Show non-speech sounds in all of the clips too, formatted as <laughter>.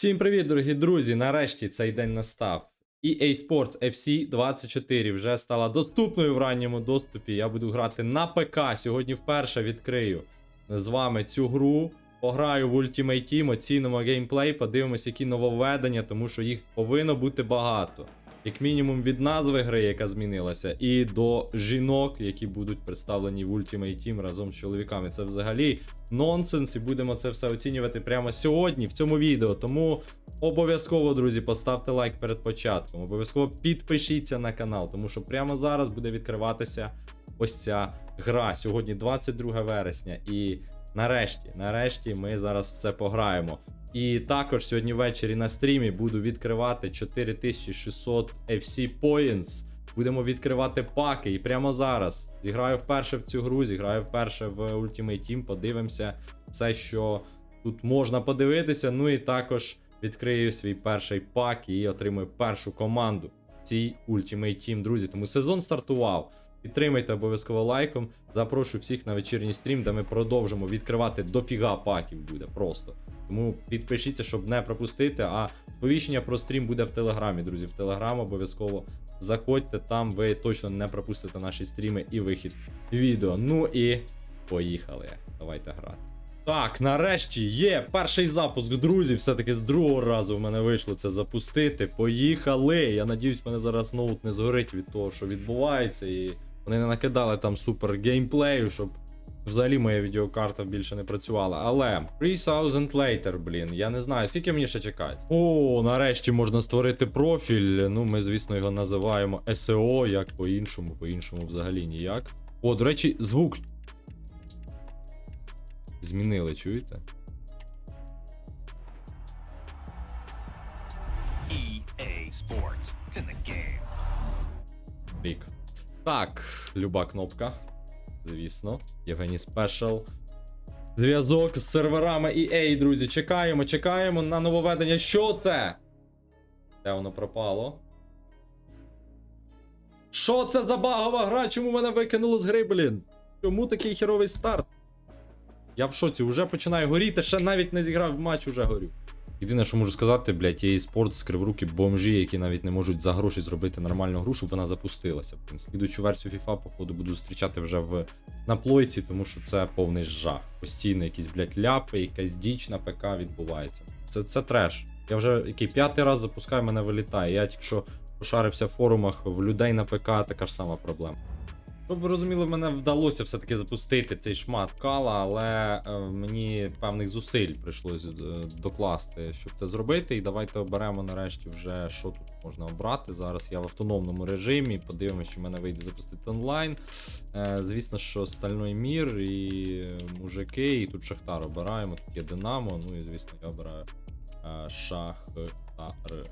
Всім привіт, дорогі друзі! Нарешті цей день настав. EA Sports FC 24 вже стала доступною в ранньому доступі. Я буду грати на ПК. Сьогодні вперше відкрию з вами цю гру. Пограю в Ultimate Team, оцінимо геймплей, подивимось, які нововведення, тому що їх повинно бути багато. Як мінімум від назви гри, яка змінилася, і до жінок, які будуть представлені в Ultimate Team разом з чоловіками. Це взагалі нонсенс, і будемо це все оцінювати прямо сьогодні в цьому відео. Тому обов'язково, друзі, поставте лайк перед початком. Обов'язково підпишіться на канал, тому що прямо зараз буде відкриватися ось ця гра. Сьогодні 22 вересня. І нарешті, нарешті, ми зараз в це пограємо. І також сьогодні ввечері на стрімі буду відкривати 4600 FC Points. Будемо відкривати паки. І прямо зараз зіграю вперше в цю гру, зіграю вперше в Ultimate Team, подивимося все, що тут можна подивитися. Ну і також відкрию свій перший пак і отримую першу команду цій Ultimate Team, друзі. Тому сезон стартував. Підтримайте обов'язково лайком. Запрошую всіх на вечірній стрім, де ми продовжимо відкривати дофіга паків буде просто. Тому підпишіться, щоб не пропустити. А сповіщення про стрім буде в Телеграмі, друзі. В Телеграм обов'язково заходьте, там ви точно не пропустите наші стріми і вихід відео. Ну і поїхали. Давайте грати. Так, нарешті є перший запуск, друзі. Все-таки з другого разу в мене вийшло це запустити. Поїхали! Я надіюсь, мене зараз ноут не згорить від того, що відбувається, і вони не накидали там супер геймплею, щоб взагалі моя відеокарта більше не працювала. Але 3000 later, блін, я не знаю, скільки мені ще чекати. О, нарешті можна створити профіль. Ну, ми, звісно, його називаємо SEO, як по-іншому, по-іншому взагалі ніяк. О, до речі, звук. Змінили, чуєте? EA Sports. It's in the game. Рік. Так, люба кнопка. Звісно, Євгеній Спешл. Зв'язок з серверами EA, друзі. Чекаємо, чекаємо на нововведення. Що це? Де воно пропало? Що це за багова гра? Чому мене викинуло з гри, блін? Чому такий херовий старт? Я в шоці, вже починаю горіти, ще навіть не зіграв матч, уже горю. Єдине, що можу сказати, блядь, EA Sports скрив руки бомжі, які навіть не можуть за гроші зробити нормальну гру, щоб вона запустилася. Блін, Слідуючу версію FIFA, походу, буду зустрічати вже в на плойці, тому що це повний жах. Постійно якісь, блядь, ляпи, якась діч на ПК відбувається. Це, це треш. Я вже який п'ятий раз запускаю, мене вилітає. Я тільки що пошарився в форумах в людей на ПК, така ж сама проблема. Щоб ви розуміли, мене вдалося все-таки запустити цей шмат кала, але е, мені певних зусиль прийшлось е, докласти, щоб це зробити. І давайте оберемо нарешті вже, що тут можна обрати. Зараз я в автономному режимі. Подивимося, що в мене вийде запустити онлайн. Е, звісно, що стальний мір і мужики, і тут Шахтар обираємо. Тут є Динамо. Ну і звісно, я обираю Шахтар.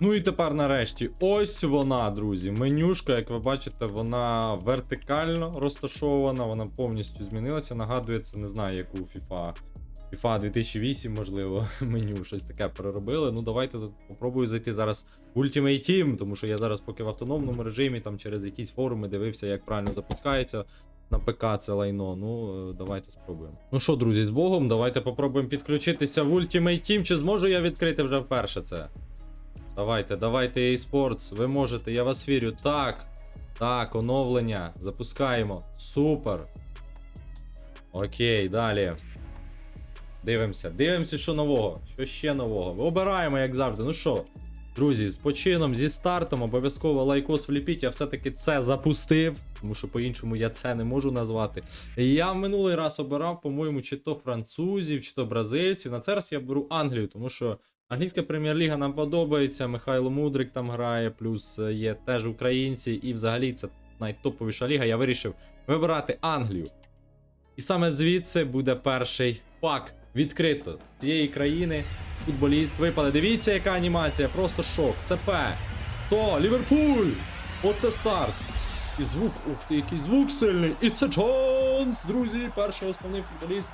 Ну і тепер нарешті, ось вона, друзі. Менюшка, як ви бачите, вона вертикально розташована, вона повністю змінилася. Нагадує, це не знаю, яку FIFA. FIFA 2008, можливо, <laughs> меню щось таке переробили. Ну, давайте попробую зайти зараз в Ultimate Team, тому що я зараз поки в автономному режимі, там через якісь форуми дивився, як правильно запускається. На ПК це лайно. Ну, е, давайте спробуємо. Ну що, друзі, з Богом, давайте попробуємо підключитися в Ultimate Team. Чи зможу я відкрити вже вперше це? Давайте, давайте, eSports, ви можете, я вас вірю. Так. Так, оновлення. Запускаємо. Супер. Окей, далі. Дивимося, дивимося, що нового. Що ще нового. Обираємо, як завжди. Ну що, друзі, з почином, зі стартом, обов'язково лайкос вліпіть. Я все-таки це запустив, тому що по-іншому я це не можу назвати. Я минулий раз обирав, по-моєму, чи то французів, чи то бразильців. На цей раз я беру Англію, тому що Англійська прем'єр-ліга нам подобається. Михайло Мудрик там грає, плюс е, є теж українці, і взагалі це найтоповіша ліга. Я вирішив вибирати Англію. І саме звідси буде перший пак. Відкрито з цієї країни. Футболіст випаде. Дивіться, яка анімація, просто шок. ЦП. Хто? Ліверпуль! Оце старт. І звук, ух ти, який звук сильний. І це Джонс, друзі, перший основний футболіст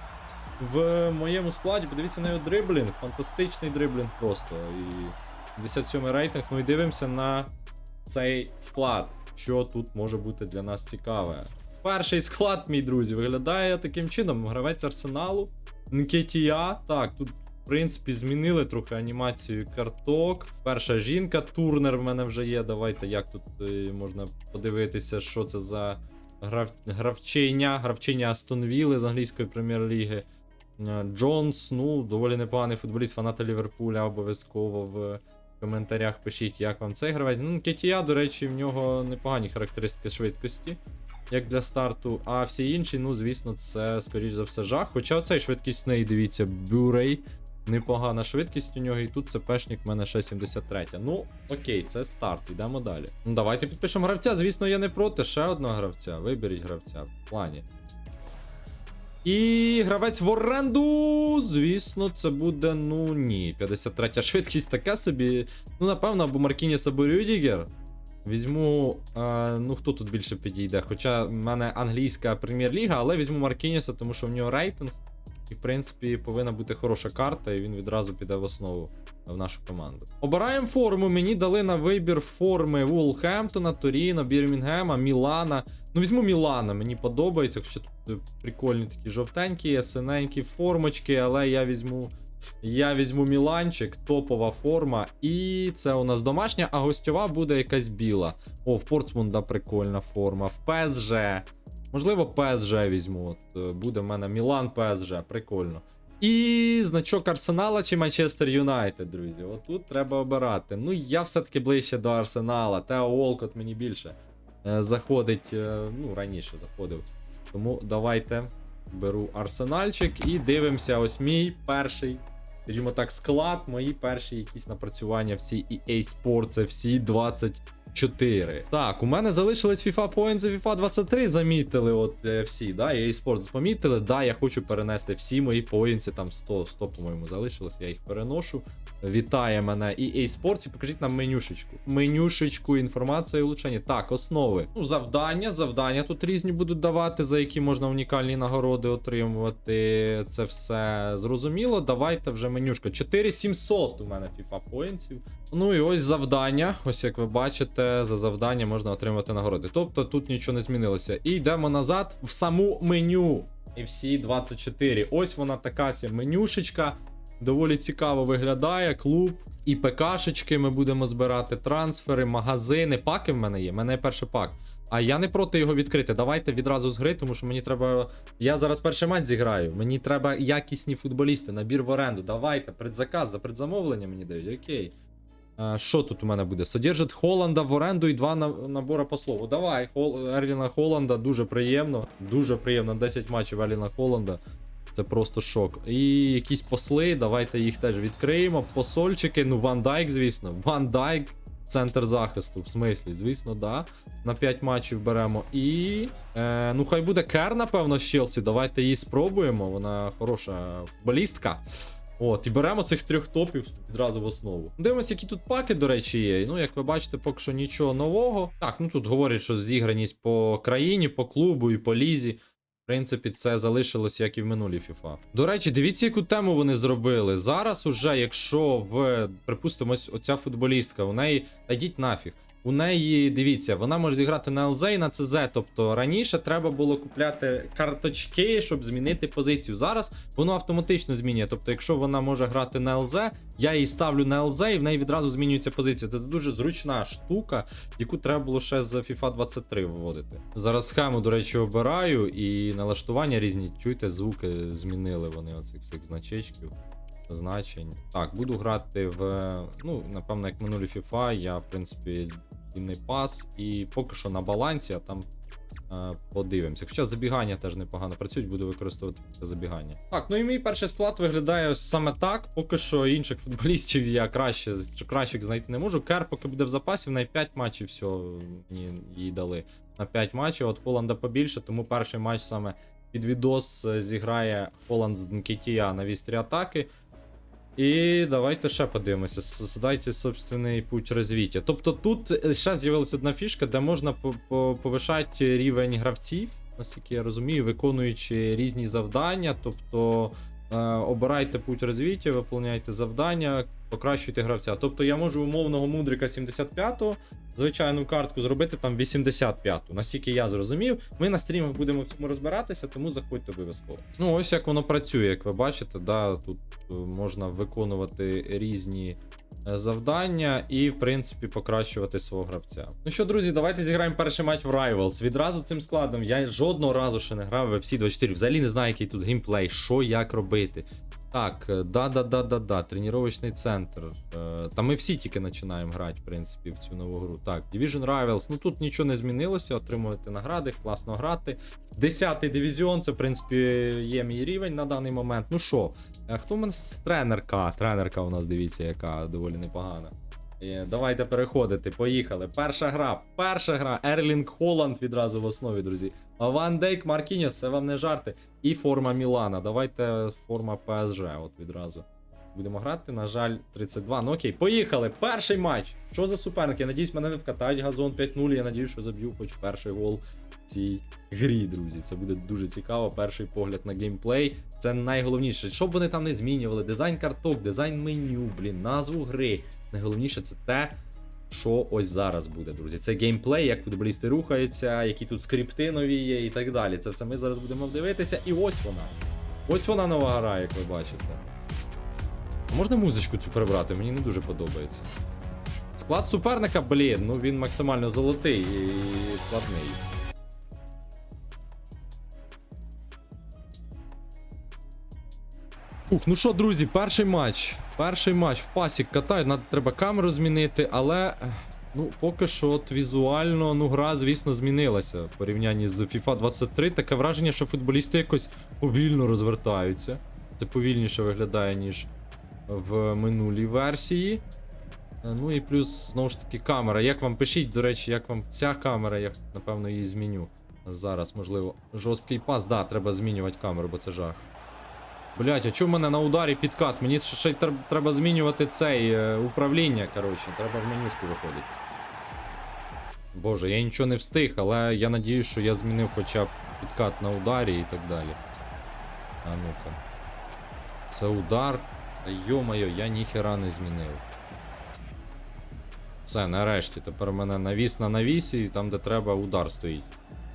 в моєму складі. Подивіться на його дриблінг. Фантастичний дриблінг просто. І 57 рейтинг. Ну і дивимося на цей склад. Що тут може бути для нас цікаве. Перший склад, мій друзі, виглядає таким чином. Гравець арсеналу. Нкетія. Так, тут в принципі, змінили трохи анімацію карток. Перша жінка, турнер в мене вже є. Давайте як тут е, можна подивитися, що це за грав... гравчиня, гравчиня Астон Вілли з англійської прем'єр-ліги. Е, Джонс, ну, доволі непоганий футболіст, фанати Ліверпуля обов'язково в коментарях пишіть, як вам цей гравець. Ну, Кетія, до речі, в нього непогані характеристики швидкості, як для старту. А всі інші, ну, звісно, це, скоріш за все, жах. Хоча оцей швидкісний, дивіться, Бюрей. Непогана швидкість у нього, і тут ЦПшник в мене ще 73. Ну, окей, це старт, йдемо далі. Ну, давайте підпишемо гравця. Звісно, я не проти. Ще одного гравця. Виберіть гравця в плані. І гравець в оренду. Звісно, це буде, ну ні. 53 швидкість така собі. Ну, напевно, або Маркініс, або Рюдігер. Візьму. Е, ну, хто тут більше підійде? Хоча в мене англійська прем'єр-ліга, але візьму Маркініса, тому що в нього рейтинг. І, в принципі, повинна бути хороша карта, і він відразу піде в основу в нашу команду. Обираємо форму. Мені дали на вибір форми Вулхемптона, Торіно, Бірмінгема, Мілана. Ну, візьму Мілана, мені подобається, хоча тут е, прикольні такі жовтенькі, синенькі формочки, але я візьму. Я візьму Міланчик, топова форма. І це у нас домашня, а гостьова буде якась біла. О, в Портсмунда прикольна форма. В ПСЖ. Можливо, ПСЖ візьму. От е, буде в мене Мілан ПСЖ, прикольно. І значок Арсенала чи Манчестер Юнайтед, друзі. Отут треба обирати. Ну, я все-таки ближче до Арсенала. Тео Волкот мені більше е, заходить. е, ну, раніше заходив. Тому давайте беру арсенальчик і дивимося. Ось мій перший. Скажімо так, склад, мої перші якісь напрацювання в цій EA Sports FC 24. Так, у мене залишились FIFA Points і FIFA 23, замітили от е, всі, да, EA Sports помітили. Да, я хочу перенести всі мої поінці, там 100, 100, по-моєму, залишилось, я їх переношу. Вітає мене EA Sports і покажіть нам менюшечку. Менюшечку, інформація і улучшення. Так, основи. Ну, завдання, завдання тут різні будуть давати, за які можна унікальні нагороди отримувати. Це все зрозуміло. Давайте вже менюшка. 4700 у мене FIFA поінтів. Ну і ось завдання. Ось як ви бачите, за завдання можна отримати нагороди. Тобто тут нічого не змінилося. І йдемо назад в саму меню. FC 24. Ось вона така ця менюшечка. Доволі цікаво виглядає. Клуб і ПКшечки ми будемо збирати, трансфери, магазини. Паки в мене є. в мене є перший пак. А я не проти його відкрити. Давайте відразу з гри, тому що мені треба. Я зараз перший матч зіграю. Мені треба якісні футболісти, набір в оренду. Давайте, предзаказ, за предзамовлення мені дають. Окей. А, Що тут у мене буде? Содержить Холланда в оренду і два на- набори по слову. Давай, Хол... Ерліна Холланда, дуже приємно. Дуже приємно. 10 матчів Ерліна Холланда. Це просто шок. І якісь посли, давайте їх теж відкриємо. Посольчики, ну Ван Дайк, звісно. Ван Дайк, центр захисту, в смислі, звісно, да. На 5 матчів беремо. І. Е, ну, хай буде Кер, напевно, з Челсі. Давайте її спробуємо. Вона хороша футболістка. От, і беремо цих трьох топів відразу в основу. Дивимося, які тут паки, до речі, є. Ну, як ви бачите, поки що нічого нового. Так, ну тут говорять, що зіграність по країні, по клубу і по лізі. В принципі, це залишилось як і в минулій FIFA. До речі, дивіться, яку тему вони зробили. Зараз, уже, якщо в припустимось, оця футболістка, у неї та йдіть нафіг. У неї, дивіться, вона може зіграти на ЛЗ і на ЦЗ. Тобто раніше треба було купляти карточки, щоб змінити позицію. Зараз воно автоматично змінює. Тобто, якщо вона може грати на ЛЗ, я її ставлю на ЛЗ, і в неї відразу змінюється позиція. Це дуже зручна штука, яку треба було ще з FIFA 23 виводити. Зараз схему, до речі, обираю, і налаштування різні. Чуєте, звуки змінили вони оцих всіх значечків. Значень. Так, буду грати в. Ну, напевно, як минулі FIFA, я, в принципі, дівний пас, і поки що на балансі, а там е, подивимося. Хоча забігання теж непогано працюють, буду використовувати забігання. Так, ну і мій перший склад виглядає саме так. Поки що інших футболістів я краще кращих знайти не можу. Кер, поки буде в запасі, в неї 5 матчів, все, мені їй дали на 5 матчів. От Холланда побільше, тому перший матч саме під відос е, зіграє Холланд з Нкетія на вістрі атаки. І давайте ще подивимося. Создайте собственний путь розвиття. Тобто тут е, ще з'явилася одна фішка, де можна по- по- повишати рівень гравців, наскільки я розумію, виконуючи різні завдання. Тобто обирайте путь розвиття, виповняйте завдання, покращуйте гравця. Тобто я можу умовного мудрика 75-го, звичайну картку зробити там 85-ту. Наскільки я зрозумів, ми на стрімах будемо в цьому розбиратися, тому заходьте обов'язково. Ну, ось як воно працює, як ви бачите, да, тут е, можна виконувати різні е, завдання і, в принципі, покращувати свого гравця. Ну що, друзі, давайте зіграємо перший матч в Rivals. Відразу цим складом я жодного разу ще не грав в FC 24. Взагалі не знаю, який тут геймплей, що як робити. Так, е, да-да-да-да-да, тренувальний центр. Е, Та ми всі тільки починаємо грати, в принципі, в цю нову гру. Так, Division Rivals, ну тут нічого не змінилося, отримувати награди, класно грати. Десятий дивізіон, це, в принципі, є мій рівень на даний момент. Ну що, хто в мене тренерка? Тренерка у нас, дивіться, яка доволі непогана. Е, Давайте переходити, поїхали. Перша гра, перша гра. Ерлінг Холланд відразу в основі, друзі. Ван Дейк, Маркініс, це вам не жарти. І форма Мілана. Давайте форма ПСЖ, от відразу. Будемо грати, на жаль, 32. Ну окей, поїхали. Перший матч. Що за суперник? Я надіюсь, мене не вкатають газон 5-0. Я надіюсь, що заб'ю хоч перший гол в цій грі, друзі. Це буде дуже цікаво. Перший погляд на геймплей. Це найголовніше. Щоб вони там не змінювали, дизайн карток, дизайн меню, блін, назву гри. Найголовніше це те, що ось зараз буде, друзі. Це геймплей, як футболісти рухаються, які тут скрипти нові є і так далі. Це все ми зараз будемо дивитися. І ось вона. Ось вона нова гра, як ви бачите. Можна музичку цю прибрати? Мені не дуже подобається. Склад суперника, блін, ну він максимально золотий і складний. Фух, ну що, друзі, перший матч. Перший матч в пасік катають, надо треба камеру змінити, але. Ну, поки що от візуально, ну, гра, звісно, змінилася в порівнянні з FIFA 23. Таке враження, що футболісти якось повільно розвертаються. Це повільніше виглядає, ніж в минулій версії. Е, Ну і плюс, знову ж таки, камера. Як вам пишіть, до речі, як вам ця камера, я напевно її зміню. Зараз, можливо, жорсткий пас. Да, треба змінювати камеру, бо це жах. Блять, а чому в мене на ударі підкат? Мені ще й треба змінювати цей е, управління, коротше, треба в менюшку виходити. Боже, я нічого не встиг, але я надіюсь, що я змінив хоча б підкат на ударі і так далі. А ну-ка. Це удар. Йо-моє, я ніхера не змінив. Все, нарешті. Тепер у мене навіс на навісі, і там, де треба, удар стоїть.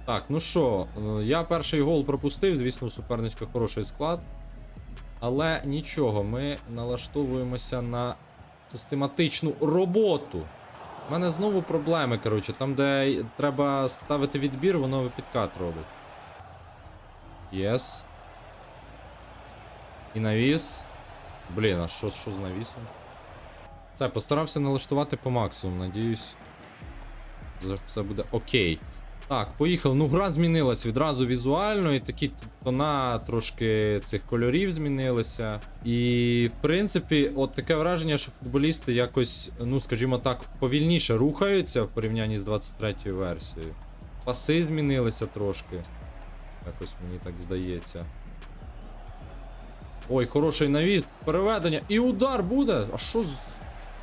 Так, ну що, е, я перший гол пропустив, звісно, суперничка хороший склад. Але нічого, ми налаштовуємося на систематичну роботу. У мене знову проблеми, коротше, там, де треба ставити відбір, воно підкат робить. Єс. І навіс. Блін, а що, що з навісом? Це, постарався налаштувати по максимуму, надіюсь. Все буде окей. Так, поїхали. Ну, гра змінилась відразу візуально, і такі тона трошки цих кольорів змінилися. І, в принципі, от таке враження, що футболісти якось, ну скажімо так, повільніше рухаються в порівнянні з 23-ю версією. Паси змінилися трошки. Якось мені так здається. Ой, хороший навіс, переведення. І удар буде. А що з.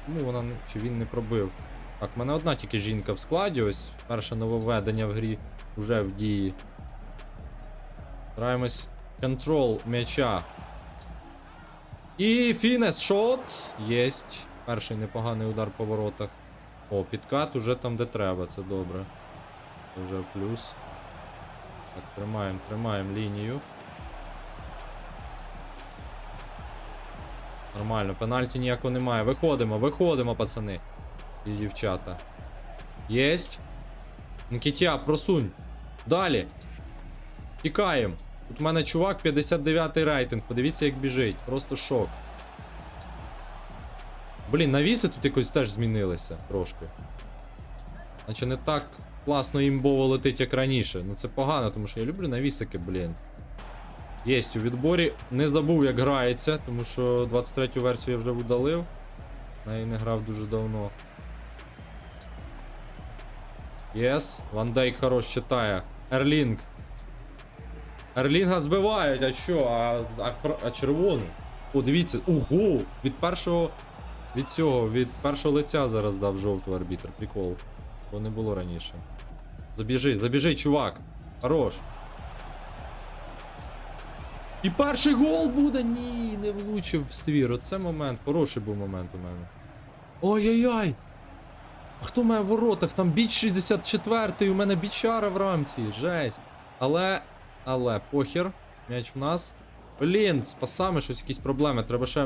Ну, вона не. Чи він не пробив? Так, в мене одна тільки жінка в складі, ось перше нововведення в грі вже в дії. Стараємось контрол м'яча. І фінес шот. Єсть. Перший непоганий удар по воротах. О, підкат уже там, де треба, це добре. Це вже плюс. Так, тримаємо, тримаємо лінію. Нормально, пенальті ніякого немає. Виходимо, виходимо, пацани. І дівчата. Єсть. Нікітя, просунь. Далі. Тікаємо. Тут в мене чувак 59 рейтинг. Подивіться, як біжить. Просто шок. Блін, навіси тут якось теж змінилися трошки. Наче не так класно імбово летить, як раніше. Ну це погано, тому що я люблю навісики, блін. Єсть у відборі. Не забув, як грається, тому що 23 версію я вже удалив. На неї не грав дуже давно. Єс, Ван Дейк хорош читає. Ерлінг. Ерлінга збивають, а що? А, а, а червону? О, дивіться, ого! Від першого. Від цього, від першого лиця зараз дав жовтий арбітр. Прикол. Бо не було раніше. Забіжи, забіжи, чувак. Хорош. І перший гол буде. Ні, не влучив в ствір. Оце момент. Хороший був момент у мене. Ой-ой-ой! А хто має в воротах? Там біч 64 у мене бічара в рамці. Жесть. Але. Але, похер. М'яч в нас. Блін, з пасами щось якісь проблеми. Треба ще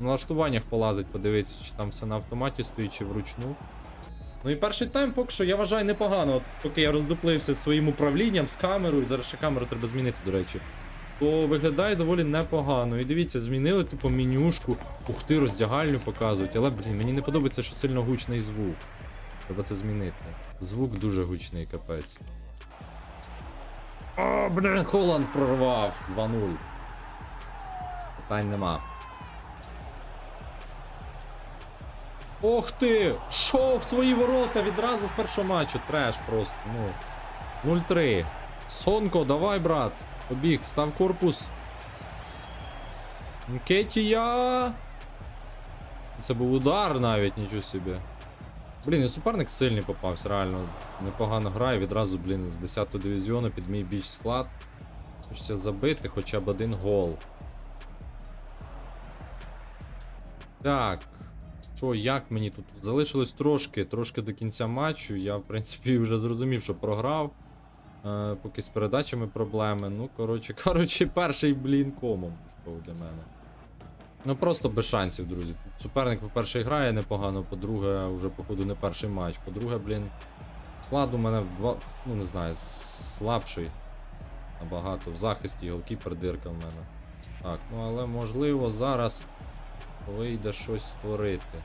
в налаштуваннях полазить, подивитися, чи там все на автоматі стоїть, чи вручну. Ну і перший тайм поки що я вважаю непогано. От поки я роздуплився зі своїм управлінням, з камерою, зараз ще камеру треба змінити, до речі. То виглядає доволі непогано. І дивіться, змінили типу менюшку. Ух ти, роздягальню показують. Але, блін, мені не подобається, що сильно гучний звук. Треба це змінити. Звук дуже гучний, капець. О, блін, Холланд прорвав 2-0. Питань нема. Ох ти! Шов в свої ворота відразу з першого матчу. Треш просто. Ну. 0-3. Сонко, давай, брат. Побіг, став корпус. Кетія. Це був удар навіть, нічого собі. Блін, і суперник сильний попався, реально. Непогано грає, відразу, блін, з 10 го дивізіону під мій біч склад. Хочеться забити хоча б один гол. Так. Що, як мені тут? Залишилось трошки, трошки до кінця матчу. Я, в принципі, <laughs> вже зрозумів, що програв. Е, поки з передачами проблеми. Ну, коротше, <laughs> коротше, перший блін комом пішов для мене. Ну просто без шансів, друзі. Суперник, по-перше, грає непогано, по-друге, вже, походу, не перший матч. По-друге, блін. Склад у мене в. Ну, не знаю, слабший. Набагато. В захисті голкіпер дирка в мене. Так, ну але можливо зараз вийде щось створити.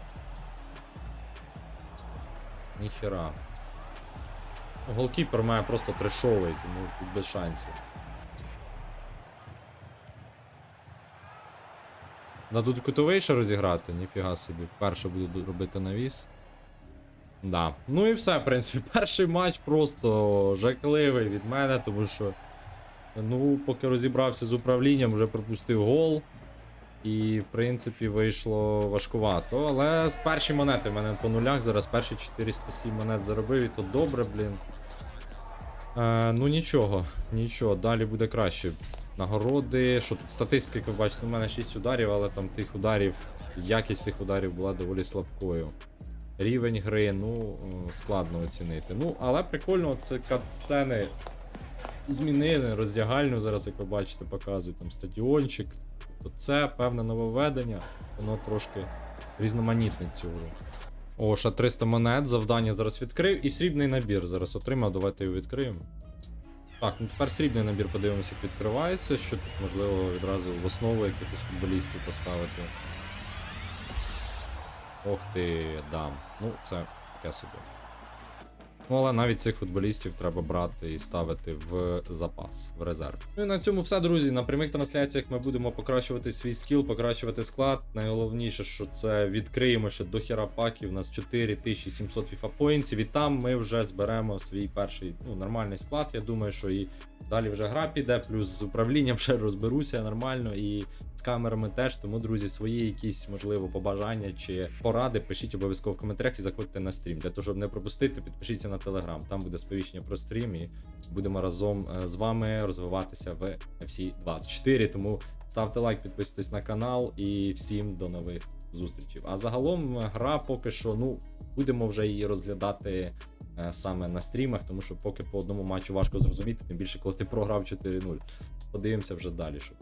Ніхера. Голкіпер має просто трешовий, тому тут без шансів. Дадуть кутовий ще розіграти, ніфіга собі. Перше буду робити навіс. Да. Ну і все, в принципі, <laughs> перший матч просто жахливий від мене, тому що. Ну, поки розібрався з управлінням, вже пропустив гол. І, в принципі, вийшло важкувато. Але з перші монети в мене по нулях зараз перші 407 монет заробив, і то добре, блін. Е, ну нічого, нічого, далі буде краще. Нагороди. Що тут статистика, як ви бачите, у мене 6 ударів, але там тих ударів, якість тих ударів була доволі слабкою. Рівень гри, ну, е, складно оцінити. Ну, але прикольно, це кат-сцени змінили, роздягальню зараз, як ви бачите, показують там стадіончик. Тобто це певне нововведення, воно трошки різноманітне цю гру. О, ще 300 монет, завдання зараз відкрив. І срібний набір зараз отримав. Давайте його відкриємо. Так, ну тепер срібний набір подивимося, як відкривається. Що тут можливо відразу в основу якихось футболістів поставити. Ох ти, дам. Ну, це таке собі. Ну, але навіть цих футболістів треба брати і ставити в запас, в резерв. Ну і на цьому все, друзі. На прямих трансляціях ми будемо покращувати свій скіл, покращувати склад. Найголовніше, що це відкриємо ще до хіра паків. У нас 4700 FIFA поінтів, і там ми вже зберемо свій перший ну, нормальний склад. Я думаю, що і далі вже гра піде, плюс з управлінням вже розберуся нормально і з камерами теж. Тому, друзі, свої якісь, можливо, побажання чи поради пишіть обов'язково в коментарях і заходьте на стрім. Для того, щоб не пропустити, підпишіться на телеграм. Там буде сповіщення про стрім, і будемо разом е, з вами розвиватися в FC 24. Тому ставте лайк, підписуйтесь на канал і всім до нових зустрічей. А загалом гра поки що, ну, будемо вже її розглядати. Е, Саме на стрімах, тому що поки по одному матчу важко зрозуміти, тим більше коли ти програв 4-0. Подивимося вже далі, що